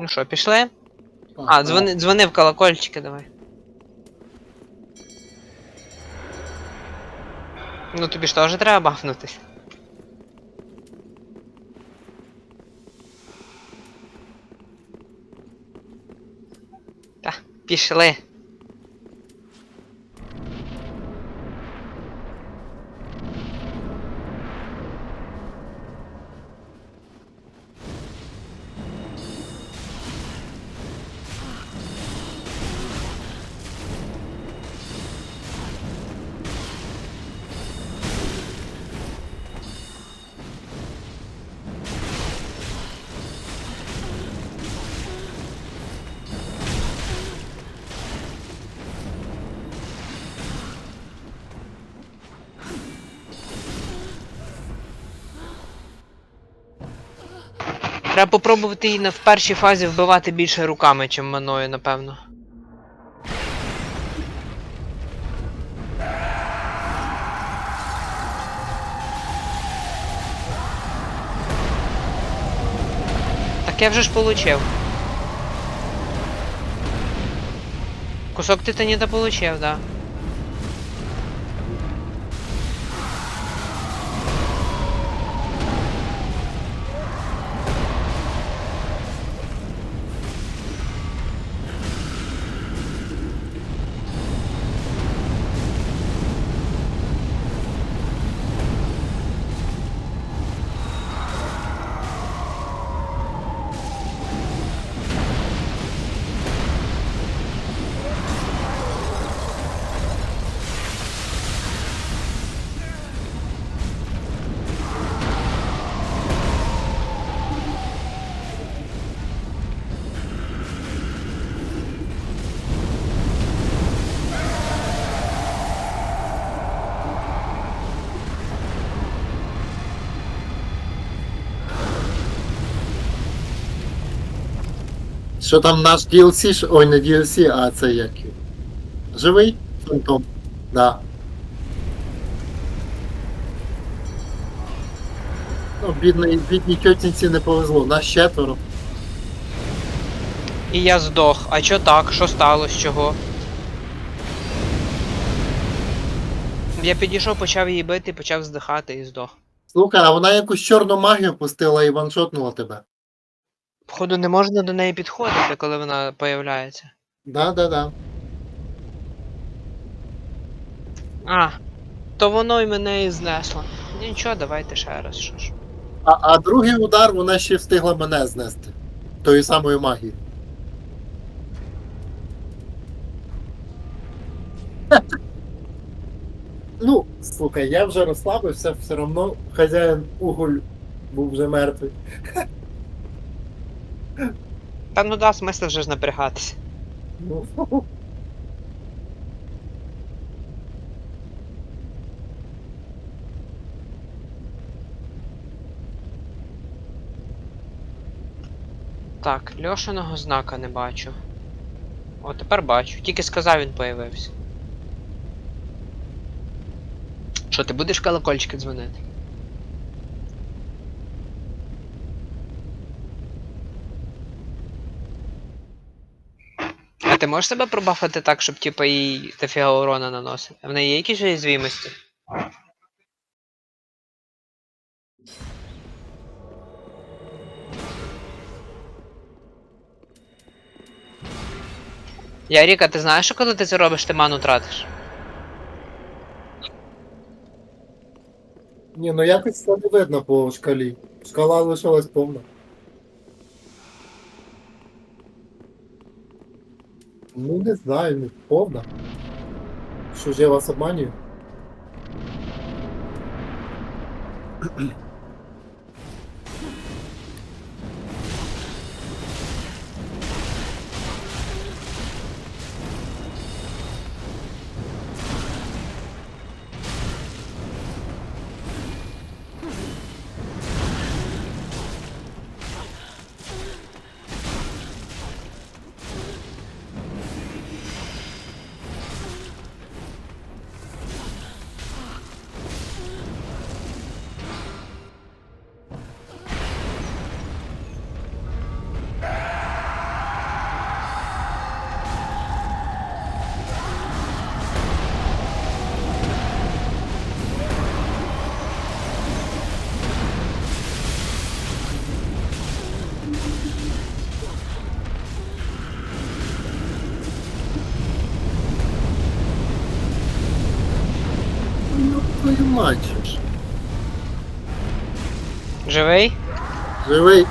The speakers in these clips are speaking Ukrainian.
Ну що, пішли? Так, А, так. дзвони, дзвони в колокольчики, давай. Ну тобі ж теж треба бафнутись. Та, пішли. Треба попробувати її в першій фазі вбивати більше руками, чим маною, напевно. Так я вже ж получив. Кусок титаніта получив, да. Що там наш DLC, ой, не DLC, а це як? Живий? Фантом. Да. Ну, бідній, бідній тьотінці не повезло, нас четверо. І я здох. А чо так? Що сталося? Чого? Я підійшов, почав її бити, почав здихати і здох. Слухай, а вона якусь чорну магію пустила і ваншотнула тебе. Походу, не можна до неї підходити, коли вона появляється. Да, да, да. А, то воно й мене і знесло. Нічого, давайте ще раз, що ж. А, а другий удар вона ще встигла мене знести. Тою самою магією. Ну, слухай, я вже розслабився, все одно хазяїн уголь був вже мертвий. Та ну да, смисл вже ж напрягатися. Ну, Так, Льошиного знака не бачу. О, тепер бачу. Тільки сказав, він появився. Що, ти будеш колокольчики дзвонити? А ти можеш себе пробафати так, щоб типа їй дофіга урона наносити? А в неї є якісь уязвимості? Яріка, ти знаєш, що коли ти це робиш, ти ману тратиш? ні, ну якось це не видно по шкалі. Шкала лишилась повна. Ну не знаю, не повна. Що ж я вас обманюю? матчиш. Живий? Живий.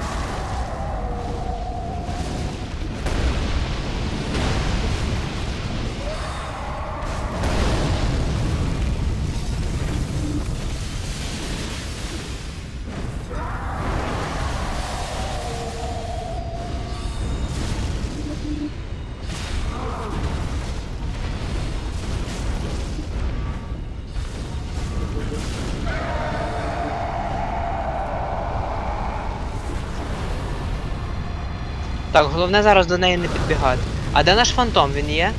Так, головне зараз до неї не підбігати. А де наш фантом? Він є?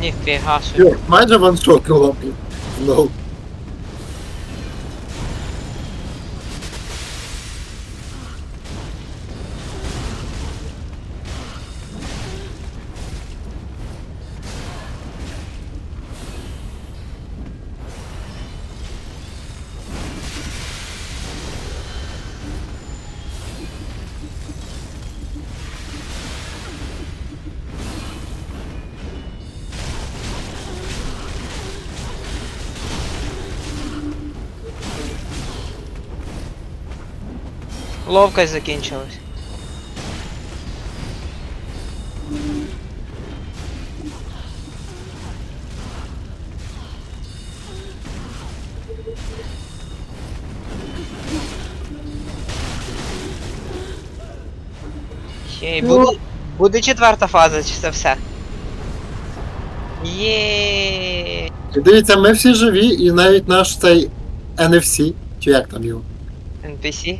Ніфіга собі. Майже ваншотнула, блін. Знов. Ловкость закінчилась. Єй, Ну. буде, буде четверта фаза, чи це все? Є. І дивіться, ми всі живі, і навіть наш цей NFC, чи як там його, NPC?